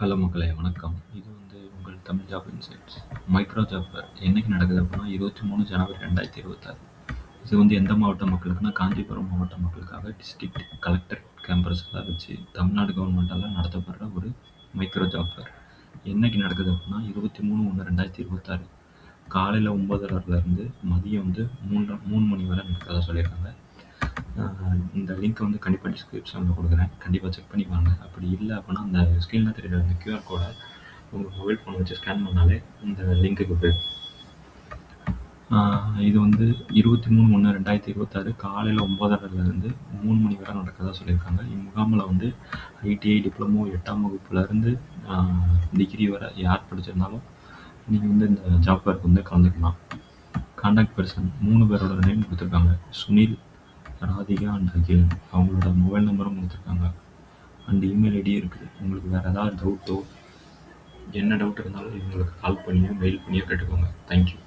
Hello மக்களே வணக்கம். இது வந்து உங்கள் Tamil job insights. Micro job என்னைக்கு நடக்குது அப்படின்னா இருபத்தி மூணு ஜனவரி ரெண்டாயிரத்தி இருபத்தாறு. இது வந்து எந்த மாவட்ட மக்களுக்குன்னா காஞ்சிபுரம் மாவட்ட மக்களுக்காக டிஸ்ட்ரிக்ட் கலெக்டர் கேம்பஸில் வச்சு தமிழ்நாடு கவர்மெண்ட்டெல்லாம் நடத்தப்படுற ஒரு மைக்ரோ ஜாப் ஃபேர் என்னைக்கு நடக்குது அப்படின்னா இருபத்தி மூணு ஒன்று ரெண்டாயிரத்தி இருபத்தாறு. காலையில் ஒம்பதுலேருந்து மதியம் வந்து மூணு மூணு மணி வரை நடக்கிறதா சொல்லியிருக்காங்க. இந்த லிங்க்கை வந்து கண்டிப்பாக டிஸ்கிரிப்ஷனில் கொடுக்குறேன். கண்டிப்பாக செக் பண்ணி பாருங்கள் அப்படி இல்லை அப்படின்னா அந்த ஸ்க்ரீனில் தெரியுற அந்த கியூஆர் கோடை உங்கள் மொபைல் ஃபோன் வச்சு ஸ்கேன் பண்ணாலே இந்த லிங்க்குக்கு போயிடும். இது வந்து இருபத்தி மூணு ஒன்று ரெண்டாயிரத்தி இருபத்தாறு காலையில் ஒம்பதரைலேருந்து மூணு மணி வரை நடக்கிறதா சொல்லியிருக்காங்க. இம்முகாமில் வந்து ஐடிஐ டிப்ளமோ எட்டாம் வகுப்புலேருந்து டிகிரி வரை யார் படிச்சிருந்தாலும் நீங்கள் வந்து இந்த ஜாப் ஒர்க் வந்து கலந்துக்கலாம். காண்டாக்ட் பர்சன் மூணு பேரோட நேம் கொடுத்துருக்காங்க. சுனில் ராதிகா அண்ட் அகில் அவங்களோட மொபைல் நம்பரும் கொடுத்துருக்காங்க. அண்ட் இமெயில் ஐடியும் இருக்குது. உங்களுக்கு வேறு ஏதாவது டவுட்டோ என்ன டவுட் இருந்தாலும் இவங்களுக்கு கால் பண்ணியோ மெயில் பண்ணியோ கேட்டுக்கோங்க. தேங்க்யூ